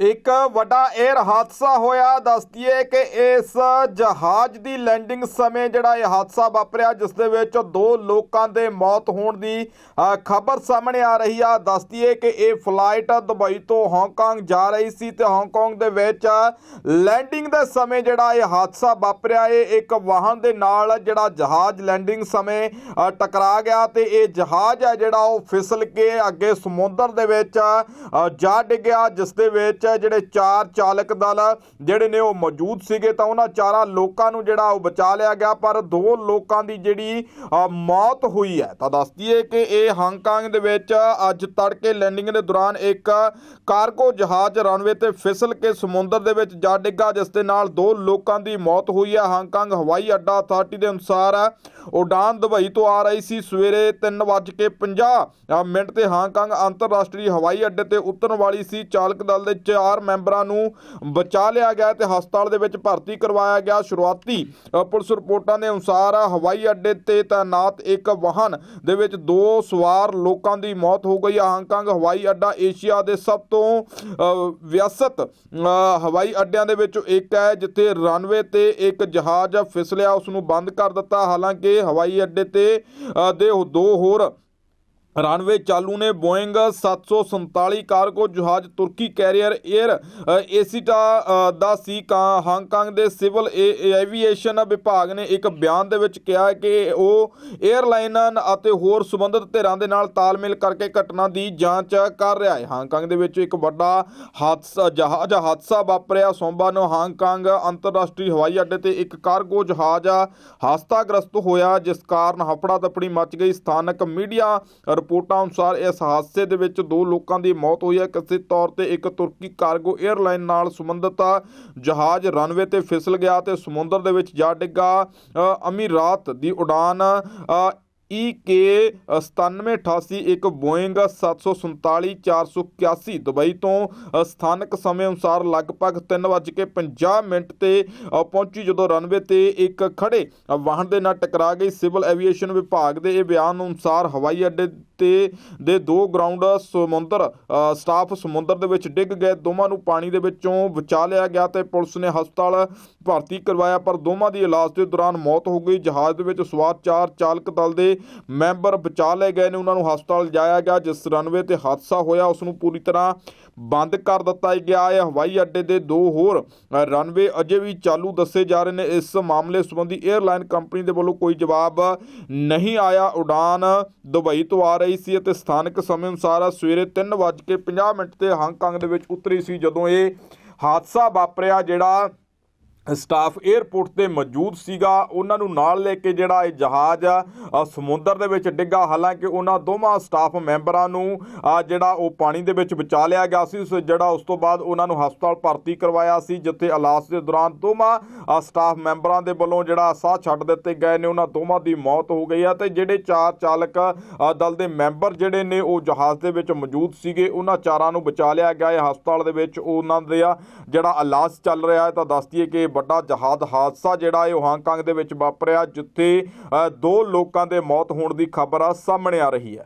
ਇੱਕ ਵੱਡਾ 에ਅਰ ਹਾਦਸਾ ਹੋਇਆ। ਦੱਸਦੀਏ ਕਿ ਇਸ ਜਹਾਜ਼ ਦੀ ਲੈਂਡਿੰਗ ਸਮੇਂ ਜਿਹੜਾ ਇਹ ਹਾਦਸਾ ਵਾਪਰਿਆ, ਜਿਸ ਦੇ ਵਿੱਚ ਦੋ ਲੋਕਾਂ ਦੇ ਮੌਤ ਹੋਣ ਦੀ ਖਬਰ ਸਾਹਮਣੇ ਆ ਰਹੀ ਆ। ਦੱਸਦੀਏ ਕਿ ਇਹ ਫਲਾਈਟ ਦੁਬਈ ਤੋਂ ਹਾਂਗਕਾਂਗ ਜਾ ਰਹੀ ਸੀ ਤੇ ਹਾਂਗਕਾਂਗ ਦੇ ਵਿੱਚ ਲੈਂਡਿੰਗ ਦੇ ਸਮੇਂ ਜਿਹੜਾ ਇਹ ਹਾਦਸਾ ਵਾਪਰਿਆ, ਇਹ ਇੱਕ ਵਾਹਨ ਦੇ ਨਾਲ ਜਿਹੜਾ ਜਹਾਜ਼ ਲੈਂਡਿੰਗ ਸਮੇਂ ਟਕਰਾ ਗਿਆ ਤੇ ਇਹ ਜਹਾਜ਼ ਹੈ ਜਿਹੜਾ ਉਹ ਫਿਸਲ ਕੇ ਅੱਗੇ ਸਮੁੰਦਰ ਦੇ ਵਿੱਚ ਜਾ ਡਿੱਗਿਆ, ਜਿਸ ਦੇ ਵਿੱਚ ਜਿਹੜੇ ਚਾਰ ਚਾਲਕ ਦਲ ਜਿਹੜੇ ਨੇ ਉਹ ਮੌਜੂਦ ਸੀਗੇ ਤਾਂ ਉਹਨਾਂ ਚਾਰਾਂ ਲੋਕਾਂ ਨੂੰ ਜਿਹੜਾ ਉਹ ਬਚਾ ਲਿਆ ਗਿਆ, ਪਰ ਦੋ ਲੋਕਾਂ ਦੀ ਜਿਹੜੀ ਮੌਤ ਹੋਈ ਹੈ। ਤਾਂ ਦੱਸ ਦਈਏ ਕਿ ਇਹ ਹਾਂਗਕਾਂਗ ਦੇ ਵਿੱਚ ਅੱਜ ਤੜਕੇ ਲੈਂਡਿੰਗ ਦੇ ਦੌਰਾਨ ਇੱਕ ਕਾਰਗੋ ਜਹਾਜ਼ ਰਨਵੇ ਤੇ ਫਿਸਲ ਕੇ ਸਮੁੰਦਰ ਦੇ ਵਿੱਚ ਜਾ ਡਿੱਗਾ, ਜਿਸ ਦੇ ਨਾਲ ਦੋ ਲੋਕਾਂ ਦੀ ਮੌਤ ਹੋਈ ਹੈ। ਹਾਂਗਕਾਂਗ ਹਵਾਈ ਅੱਡਾ ਅਥਾਰਟੀ ਦੇ ਅਨੁਸਾਰ ਉਡਾਨ ਦੁਬਈ ਤੋਂ ਆ ਰਹੀ ਸੀ। ਸਵੇਰੇ 3:50 ਮਿੰਟ ਤੇ ਹਾਂਗਕਾਂਗ ਅੰਤਰਰਾਸ਼ਟਰੀ ਹਵਾਈ ਅੱਡੇ ਤੇ ਉਤਰਨ ਵਾਲੀ ਸੀ। ਚਾਲਕ ਦਲ ਦੇ ਚਾਰ ਮੈਂਬਰਾਂ ਨੂੰ ਬਚਾ ਲਿਆ ਗਿਆ ਤੇ ਹਸਪਤਾਲ ਦੇ ਵਿੱਚ ਭਰਤੀ ਕਰਵਾਇਆ ਗਿਆ। ਸ਼ੁਰੂਆਤੀ ਪੁਲਿਸ ਰਿਪੋਰਟਾਂ ਦੇ ਅਨੁਸਾਰ ਹਵਾਈ ਅੱਡੇ ਤੇ ਤਾਇਨਾਤ ਇੱਕ ਵਾਹਨ ਦੇ ਵਿੱਚ ਦੋ ਸਵਾਰ ਲੋਕਾਂ ਦੀ ਮੌਤ ਹੋ ਗਈ। ਹਾਂਗਕਾਂਗ ਹਵਾਈ ਅੱਡਾ ਏਸ਼ੀਆ ਦੇ ਸਭ ਤੋਂ ਵਿਅਸਤ ਹਵਾਈ ਅੱਡਿਆਂ ਦੇ ਵਿੱਚੋਂ ਇੱਕ ਹੈ, ਜਿੱਥੇ ਰਨਵੇ ਤੇ ਇੱਕ ਜਹਾਜ਼ ਫਿਸਲਿਆ ਉਸ ਨੂੰ ਬੰਦ ਕਰ ਦਿੱਤਾ। ਹਾਲਾਂਕਿ ਹਵਾਈ ਅੱਡੇ ਤੇ ਦੇ ਦੋ ਹੋਰ ਰਨਵੇ ਚਾਲੂ ਨੇ ਬੋਇੰਗ 747 ਕਾਰਗੋ ਜਹਾਜ਼ ਤੁਰਕੀ ਕੈਰੀਅਰ 에ਅਰ ਏਸੀਟਾ ਦਾ ਸੀ ਕਾ, ਹਾਂਗਕਾਂਗ ਦੇ ਸਿਵਲ ਏ- ਐਵੀਏਸ਼ਨ ਵਿਭਾਗ ਨੇ ਇੱਕ ਬਿਆਨ ਦੇ ਵਿੱਚ ਕਿਹਾ ਹੈ ਕਿ ਉਹ 에ਅਰਲਾਈਨ ਅਤੇ ਹੋਰ ਸੰਬੰਧਿਤ ਧਿਰਾਂ ਦੇ ਨਾਲ ਤਾਲਮੇਲ ਕਰਕੇ ਘਟਨਾ ਦੀ ਜਾਂਚ ਕਰ ਰਿਹਾ ਹੈ। ਹਾਂਗਕਾਂਗ ਦੇ ਵਿੱਚ ਇੱਕ ਵੱਡਾ ਹਾਦਸਾ, ਜਹਾਜ਼, ਹਾਦਸਾ ਵਾਪਰਿਆ। ਸੋਮਵਾਰ ਨੂੰ ਹਾਂਗਕਾਂਗ ਅੰਤਰਰਾਸ਼ਟਰੀ ਹਵਾਈ ਅੱਡੇ ਤੇ ਇੱਕ ਕਾਰਗੋ ਜਹਾਜ਼ ਹਾਦਸਾਗ੍ਰਸਤ ਹੋਇਆ, ਜਿਸ ਕਾਰਨ ਹਫੜਾ ਦਫੜੀ ਮਚ ਗਈ। ਸਥਾਨਕ ਮੀਡੀਆ ਰਿਪੋਰਟਾਂ ਅਨੁਸਾਰ ਇਸ ਹਾਦਸੇ ਦੇ ਵਿੱਚ ਦੋ ਲੋਕਾਂ ਦੀ ਮੌਤ ਹੋਈ ਹੈ। ਕਥਿਤ ਤੌਰ ਤੇ ਇੱਕ ਤੁਰਕੀ ਕਾਰਗੋ 에ਅਰਲਾਈਨ ਨਾਲ ਸੰਬੰਧਿਤ ਜਹਾਜ਼ ਰਨਵੇ ਤੇ ਫਿਸਲ ਗਿਆ ਤੇ ਸਮੁੰਦਰ ਦੇ ਵਿੱਚ ਜਾ ਡਿੱਗਾ। ਅਮੀਰਾਤ ਦੀ ਉਡਾਨ ਅ, EK 9788 ਇੱਕ ਬੋਇੰਗ 747 481 ਦੁਬਈ ਤੋਂ ਸਥਾਨਕ ਸਮੇਂ ਅਨੁਸਾਰ ਲਗਭਗ 3:50 ਮਿੰਟ ਤੇ ਪਹੁੰਚੀ ਜਦੋਂ ਰਨਵੇ ਤੇ ਇੱਕ ਖੜੇ ਵਾਹਨ ਦੇ ਨਾਲ ਟਕਰਾ ਗਈ। ਸਿਵਲ ਐਵੀਏਸ਼ਨ ਵਿਭਾਗ ਦੇ ਇਹ ਬਿਆਨ ਅਨੁਸਾਰ ਹਵਾਈ ਅੱਡੇ ਤੇ, ਦੇ ਦੋ ਗਰਾਊਂਡ ਸਮੁੰਦਰ ਸਟਾਫ ਸਮੁੰਦਰ ਦੇ ਵਿੱਚ ਡਿੱਗ ਗਏ। ਦੋਵਾਂ ਨੂੰ ਪਾਣੀ ਦੇ ਵਿੱਚੋਂ ਬਚਾ ਲਿਆ ਗਿਆ ਤੇ ਪੁਲਿਸ ਨੇ ਹਸਪਤਾਲ ਭਰਤੀ ਕਰਵਾਇਆ, ਪਰ ਦੋਵਾਂ ਦੀ ਇਲਾਜ ਦੇ ਦੌਰਾਨ ਮੌਤ ਹੋ ਗਈ। ਜਹਾਜ਼ ਦੇ ਵਿੱਚ ਸਵਾਰ ਚਾਰ ਚਾਲਕ ਦਲ ਦੇ ਮੈਂਬਰ ਬਚਾ ਲਏ ਗਏ ਨੇ, ਉਹਨਾਂ ਨੂੰ ਹਸਪਤਾਲ ਲਿਜਾਇਆ ਗਿਆ, ਜਿਸ ਰਨਵੇ ਤੇ ਹਾਦਸਾ ਹੋਇਆ, ਉਸ ਨੂੰ ਪੂਰੀ ਤਰ੍ਹਾਂ ਬੰਦ ਕਰ ਦਿੱਤਾ ਗਿਆ ਹੈ। ਹਵਾਈ ਅੱਡੇ ਦੇ ਦੋ ਹੋਰ ਰਨਵੇ ਅਜੇ ਵੀ ਚਾਲੂ ਦੱਸੇ ਜਾ ਰਹੇ ਨੇ। ਇਸ ਮਾਮਲੇ ਸੰਬੰਧੀ 에ਅਰਲਾਈਨ ਕੰਪਨੀ ਦੇ ਵੱਲੋਂ ਕੋਈ ਜਵਾਬ ਨਹੀਂ ਆਇਆ। ਉਡਾਨ ਦੁਬਈ ਤੋਂ ਆ ਰਹੀ ਸੀ ਅਤੇ ਸਥਾਨਕ ਸਮੇਂ ਅਨੁਸਾਰ ਸਵੇਰੇ 3:50 ਮਿੰਟ ਤੇ ਹਾਂਗਕਾਂਗ ਦੇ ਵਿੱਚ ਉਤਰੀ ਸੀ, ਜਦੋਂ ਇਹ ਹਾਦਸਾ ਵਾਪਰਿਆ, ਜਿਹੜਾ ਸਟਾਫ 에ਅਰਪੋਰਟ ਤੇ ਮੌਜੂਦ ਸੀਗਾ। ਉਹਨਾਂ ਨੂੰ ਨਾਲ ਲੈ ਕੇ ਜਿਹੜਾ ਇਹ ਜਹਾਜ਼ ਸਮੁੰਦਰ ਦੇ ਵਿੱਚ ਡਿੱਗਾ। ਹਾਲਾਂਕਿ ਉਹਨਾਂ ਦੋਵਾਂ ਸਟਾਫ ਮੈਂਬਰਾਂ ਨੂੰ ਜਿਹੜਾ ਉਹ ਪਾਣੀ ਦੇ ਵਿੱਚ ਬਚਾ ਲਿਆ ਗਿਆ ਸੀ ਜਿਹੜਾ ਉਸ ਤੋਂ ਬਾਅਦ ਉਹਨਾਂ ਨੂੰ ਹਸਪਤਾਲ ਭਰਤੀ ਕਰਵਾਇਆ ਸੀ, ਜਿੱਥੇ ਇਲਾਜ ਦੇ ਦੌਰਾਨ ਦੋਵਾਂ ਸਟਾਫ ਮੈਂਬਰਾਂ ਦੇ ਵੱਲੋਂ ਜਿਹੜਾ ਸਾਹ ਛੱਡ ਦਿੱਤੇ ਗਏ ਨੇ। ਉਹਨਾਂ ਦੋਵਾਂ ਦੀ ਮੌਤ ਹੋ ਗਈ ਹੈ ਤੇ ਜਿਹੜੇ ਚਾਰ ਚਾਲਕ ਦਲ ਦੇ ਮੈਂਬਰ ਜਿਹੜੇ ਨੇ, ਉਹ ਜਹਾਜ਼ ਦੇ ਵਿੱਚ ਮੌਜੂਦ ਸੀਗੇ। ਉਹਨਾਂ ਚਾਰਾਂ ਨੂੰ ਬਚਾ ਲਿਆ ਗਿਆ। ਹੈ ਹਸਪਤਾਲ ਦੇ ਵਿੱਚ ਉਹਨਾਂ ਦਾ ਜਿਹੜਾ ਇਲਾਜ ਚੱਲ ਰਿਹਾ ਹੈ, ਤਾਂ ਦੱਸ ਦਈਏ ਕਿ ਵੱਡਾ ਜਹਾਜ਼ ਹਾਦਸਾ ਜਿਹੜਾ ਹੈ ਉਹ ਹਾਂਗਕਾਂਗ ਦੇ ਵਿੱਚ ਵਾਪਰਿਆ, ਜਿੱਥੇ ਦੋ ਲੋਕਾਂ ਲੋਕਾਂ ਦੇ ਮੌਤ ਹੋਣ ਦੀ ਖਬਰ ਆ ਸਾਹਮਣੇ ਆ ਰਹੀ ਹੈ।